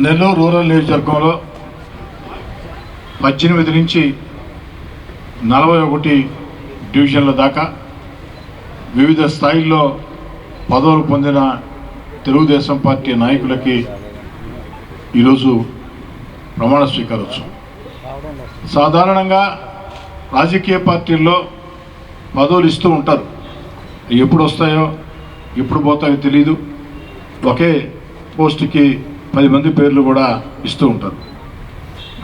Nellore rural నియోజకవర్గంలో పద్దెనిమిది నుంచి నలభై ఒకటి డివిజన్ల దాకా వివిధ స్థాయిల్లో పదవులు పొందిన తెలుగుదేశం పార్టీ నాయకులకి ఈరోజు ప్రమాణ స్వీకారోత్సవం సాధారణంగా రాజకీయ పార్టీల్లో పదవులు ఇస్తూ ఉంటారు. ఎప్పుడు వస్తాయో ఎప్పుడు పోతాయో తెలియదు ఒకే పోస్టుకి పది మంది పేర్లు కూడా ఇస్తూ ఉంటారు.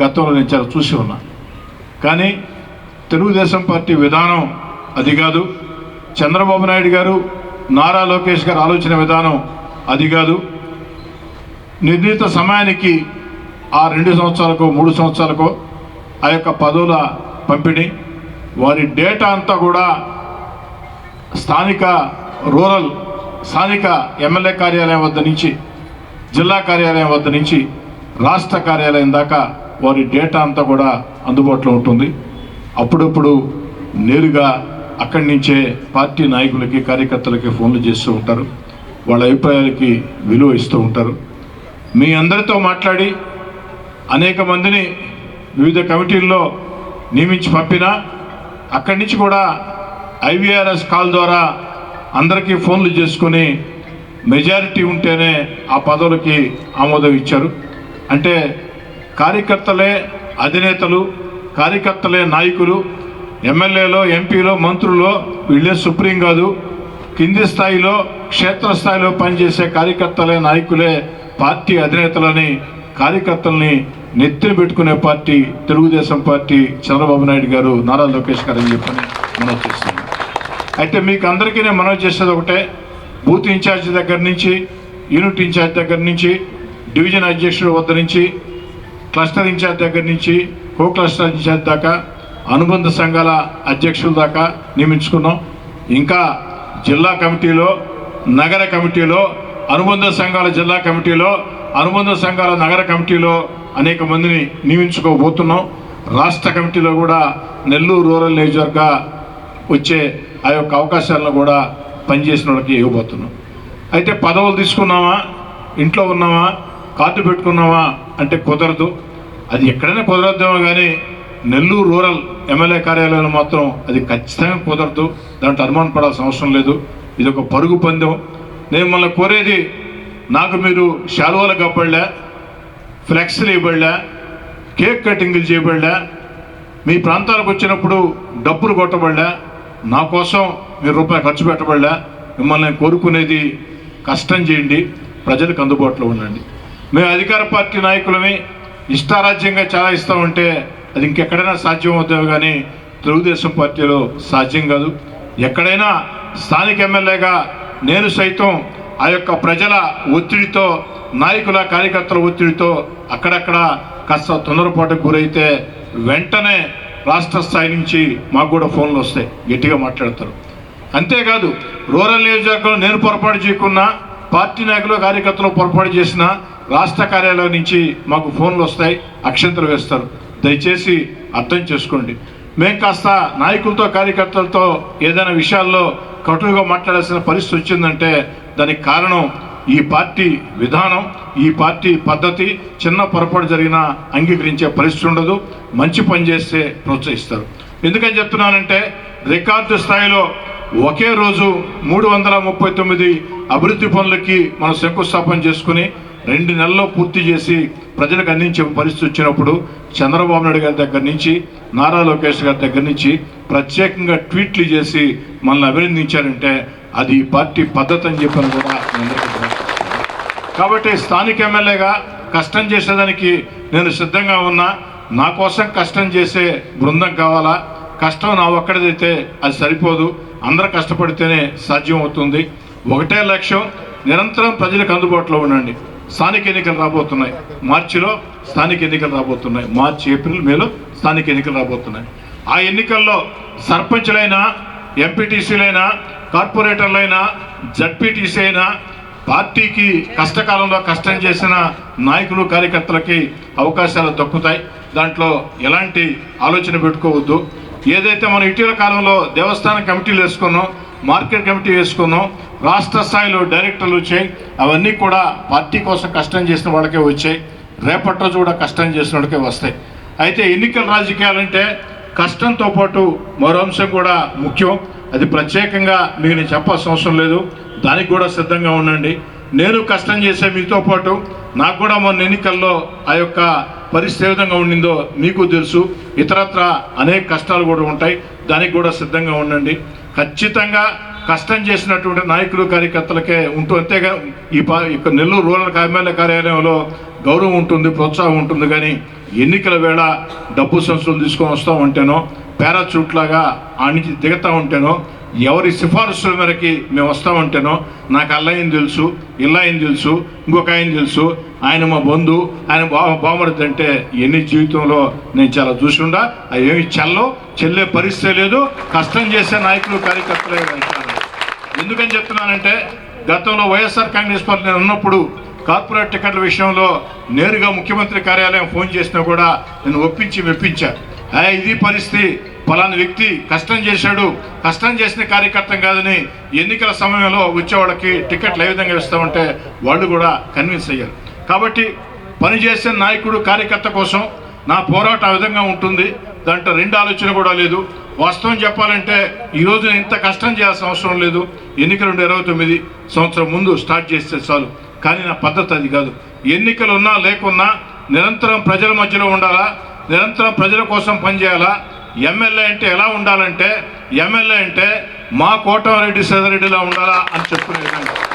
గతంలో నేను చాలా చూసి ఉన్నా. కానీ తెలుగుదేశం పార్టీ విధానం అది కాదు. చంద్రబాబు నాయుడు గారు నారా లోకేష్ గారు ఆలోచన విధానం అది కాదు. నిర్ణీత సమయానికి ఆ రెండు సంవత్సరాలకో మూడు సంవత్సరాలకో ఆ యొక్క పదవుల పంపిణీ వారి డేటా అంతా కూడా స్థానిక రూరల్ స్థానిక ఎమ్మెల్యే కార్యాలయం వద్ద నుంచి జిల్లా కార్యాలయం వద్ద నుంచి రాష్ట్ర కార్యాలయం దాకా వారి డేటా అంతా కూడా అందుబాటులో ఉంటుంది. అప్పుడప్పుడు నేరుగా అక్కడి నుంచే పార్టీ నాయకులకి కార్యకర్తలకి ఫోన్లు చేస్తూ ఉంటారు. వాళ్ళ అభిప్రాయాలకి విలువ ఇస్తూ ఉంటారు. మీ అందరితో మాట్లాడి అనేక మందిని వివిధ కమిటీల్లో నియమించి పంపినా అక్కడి నుంచి కూడా ఐవీఆర్ఎస్ కాల్ ద్వారా అందరికీ ఫోన్లు చేసుకొని మెజారిటీ ఉంటేనే ఆ పదవులకి ఆమోదం ఇచ్చారు. అంటే కార్యకర్తలే అధినేతలు కార్యకర్తలే నాయకులు ఎమ్మెల్యేలో ఎంపీలో మంత్రులో వీళ్ళే సుప్రీం కాదు. కింది స్థాయిలో క్షేత్రస్థాయిలో పనిచేసే కార్యకర్తలే నాయకులే పార్టీ అధినేతలని కార్యకర్తల్ని నెత్తిన పెట్టుకునే పార్టీ తెలుగుదేశం పార్టీ చంద్రబాబు నాయుడు గారు నారా లోకేష్ గారు అని చెప్పని మనవి చేస్తున్నాం అయితే మీకు అందరికీ నేను మనవి చేసేది ఒకటే బూత్ ఇన్ఛార్జ్ దగ్గర నుంచి యూనిట్ ఇన్ఛార్జ్ దగ్గర నుంచి డివిజన్ అధ్యక్షుడు వద్ద నుంచి క్లస్టర్ ఇన్ఛార్జ్ దగ్గర నుంచి కో క్లస్టర్ ఇన్ఛార్జ్ దాకా అనుబంధ సంఘాల అధ్యక్షుల దాకా నియమించుకున్నాం. ఇంకా జిల్లా కమిటీలో నగర కమిటీలో అనుబంధ సంఘాల జిల్లా కమిటీలో అనుబంధ సంఘాల నగర కమిటీలో అనేక మందిని నియమించుకోబోతున్నాం. రాష్ట్ర కమిటీలో కూడా నెల్లూరు రూరల్ నియోజకవర్గ వచ్చే ఆ యొక్క అవకాశాలను కూడా పనిచేసిన వాళ్ళకి ఇవ్వబోతున్నాం. అయితే పదవులు తీసుకున్నామా ఇంట్లో ఉన్నామా కార్డు పెట్టుకున్నామా అంటే కుదరదు. అది ఎక్కడైనా కుదరద్దేమో కానీ నెల్లూరు రూరల్ ఎమ్మెల్యే కార్యాలయంలో మాత్రం అది ఖచ్చితంగా కుదరదు. దాంట్లో అనుమానం పడాల్సిన అవసరం లేదు. ఇది ఒక పరుగు పందెం. నేను మిమ్మల్ని కోరేది నాకు మీరు శాలువాలు కప్పడలే ఫ్లెక్స్లు ఇవ్వబడలే కేక్ కటింగ్లు చేయబడలే మీ ప్రాంతాలకు వచ్చినప్పుడు డబ్బులు కొట్టబడలే నా కోసం మీరు రూపాయి ఖర్చు పెట్టబడలే. మిమ్మల్ని కోరుకునేది కష్టం చేయండి. ప్రజలకు అందుబాటులో ఉండండి. మేము అధికార పార్టీ నాయకులని ఇష్టారాజ్యంగా చాలా ఇస్తామంటే అది ఇంకెక్కడైనా సాధ్యం అవుతావు కానీ తెలుగుదేశం పార్టీలో సాధ్యం కాదు. ఎక్కడైనా స్థానిక ఎమ్మెల్యేగా నేను సైతం ఆ యొక్క ప్రజల ఒత్తిడితో నాయకుల కార్యకర్తల ఒత్తిడితో అక్కడక్కడ కాస్త తొందరపాటుకు గురైతే వెంటనే రాష్ట్ర స్థాయి నుంచి మాకు కూడా ఫోన్లు వస్తాయి. గట్టిగా మాట్లాడతారు. అంతేకాదు రూరల్ నియోజకవర్గంలో నేను పొరపాటు చేయకున్నా పార్టీ నాయకులు కార్యకర్తలు పొరపాటు చేసిన రాష్ట్ర కార్యాలయం నుంచి మాకు ఫోన్లు వస్తాయి అక్షంతలు వేస్తారు. దయచేసి అర్థం చేసుకోండి. మేము కాస్త నాయకులతో కార్యకర్తలతో ఏదైనా విషయాల్లో కటువుగా మాట్లాడాల్సిన పరిస్థితి వచ్చిందంటే దానికి కారణం ఈ పార్టీ విధానం ఈ పార్టీ పద్ధతి చిన్న పొరపాటు జరిగినా అంగీకరించే పరిస్థితి ఉండదు. మంచి పని చేస్తే ప్రోత్సహిస్తారు. ఎందుకని చెప్తున్నానంటే రికార్డు స్థాయిలో ఒకే రోజు మూడు వందల ముప్పై తొమ్మిది అభివృద్ధి పనులకి మనం శంకుస్థాపన చేసుకుని రెండు నెలల్లో పూర్తి చేసి ప్రజలకు అందించే పరిస్థితి వచ్చినప్పుడు చంద్రబాబు నాయుడు గారి దగ్గర నుంచి నారా లోకేష్ గారి దగ్గర నుంచి ప్రత్యేకంగా ట్వీట్లు చేసి మనల్ని అభినందించారంటే అది ఈ పార్టీ పద్ధతి అని చెప్పాను కూడా కాబట్టి స్థానిక ఎమ్మెల్యేగా కష్టం చేసేదానికి నేను సిద్ధంగా ఉన్నా. నా కోసం కష్టం చేసే బృందం కావాలా? కష్టం నా ఒక్కడిదైతే అది సరిపోదు. అందరూ కష్టపడితేనే సాధ్యం అవుతుంది ఒకటే లక్ష్యం నిరంతరం ప్రజలకు అందుబాటులో ఉండండి. స్థానిక ఎన్నికలు రాబోతున్నాయి. మార్చిలో స్థానిక ఎన్నికలు రాబోతున్నాయి. మార్చి ఏప్రిల్ మేలో స్థానిక ఎన్నికలు రాబోతున్నాయి. ఆ ఎన్నికల్లో సర్పంచ్లైనా ఎంపీటీసీలైనా కార్పొరేటర్లైనా జడ్పీటీసీ అయినా పార్టీకి కష్టకాలంలో కష్టం చేసిన నాయకులు కార్యకర్తలకి అవకాశాలు దక్కుతాయి. దాంట్లో ఎలాంటి ఆలోచన పెట్టుకోవద్దు. ఏదైతే మనం ఇటీవల కాలంలో దేవస్థాన కమిటీలు వేసుకున్నాం మార్కెట్ కమిటీ వేసుకున్నాం రాష్ట్ర స్థాయిలో డైరెక్టర్లు వచ్చాయి అవన్నీ కూడా పార్టీ కోసం కష్టం చేసిన వాళ్ళకే వచ్చాయి. రేపటి రోజు కూడా కష్టం వాళ్ళకే వస్తాయి. అయితే ఎన్నికల రాజకీయాలంటే కష్టంతో పాటు మరో అంశం కూడా ముఖ్యం. అది ప్రత్యేకంగా మీకు నేను చెప్పాల్సిన అవసరం లేదు. దానికి కూడా సిద్ధంగా ఉండండి. నేను కష్టం చేసే మీతో పాటు నాకు కూడా మొన్న ఎన్నికల్లో ఆ యొక్క పరిస్థితి ఏ విధంగా ఉండిందో మీకు తెలుసు. ఇతరత్ర అనేక కష్టాలు కూడా ఉంటాయి. దానికి కూడా సిద్ధంగా ఉండండి. ఖచ్చితంగా కష్టం చేసినటువంటి నాయకులు కార్యకర్తలకే ఉంటూ అంతేగా ఈ పా ఇక నెల్లూరు రూరల్ ఎమ్మెల్యే కార్యాలయంలో గౌరవం ఉంటుంది ప్రోత్సాహం ఉంటుంది. కానీ ఎన్నికల వేళ డబ్బు సంస్థలు తీసుకొని వస్తూ ఉంటేనో పారాచూట్లాగా ఆ నుంచి దిగుతూ ఉంటేనో ఎవరి సిఫార్సుల మేరకి మేము వస్తామంటేనో నాకు అల్లయ్యని తెలుసు ఇల్లయ్యని తెలుసు ఇంకొక ఆయన తెలుసు ఆయన మా బంధు ఆయన బా బామరిది అంటే ఎన్ని జీవితంలో నేను చాలా చూసిండా అవి ఏమి చల్లవు చెల్లే పరిస్థితి లేదు కష్టం చేసే నాయకులు కార్యకర్తలే ఎందుకని చెప్తున్నానంటే గతంలో వైఎస్ఆర్ కాంగ్రెస్ పార్టీ నేను ఉన్నప్పుడు కార్పొరేట్ టికెట్ల విషయంలో నేరుగా ముఖ్యమంత్రి కార్యాలయం ఫోన్ చేసినా కూడా నేను ఒప్పించి మెప్పించాను "ఆ, ఇది పరిస్థితి ఫలాని వ్యక్తి కష్టం చేశాడు కష్టం చేసిన కార్యకర్త కాదని ఎన్నికల సమయంలో వచ్చేవాళ్ళకి టికెట్లు ఏ విధంగా ఇస్తామంటే వాళ్ళు కూడా కన్విన్స్ అయ్యారు. కాబట్టి పనిచేసే నాయకుడు కార్యకర్త కోసం నా పోరాటం ఆ విధంగా ఉంటుంది. దాంట్లో రెండు ఆలోచన కూడా లేదు. వాస్తవం చెప్పాలంటే ఈరోజు ఇంత కష్టం చేయాల్సిన అవసరం లేదు. ఎన్నికలు రెండు ఇరవై తొమ్మిది సంవత్సరం ముందు స్టార్ట్ చేస్తే చాలు. కానీ నా పద్ధతి అది కాదు. ఎన్నికలు ఉన్నా లేకున్నా నిరంతరం ప్రజల మధ్యలో ఉండాలా? నిరంతరం ప్రజల కోసం పనిచేయాలా? ఎమ్మెల్యే అంటే ఎలా ఉండాలంటే ఎమ్మెల్యే అంటే మా కోటమిరెడ్డి సదరెడ్డిలా ఉండాలా అని చెప్పుకునే విధంగా.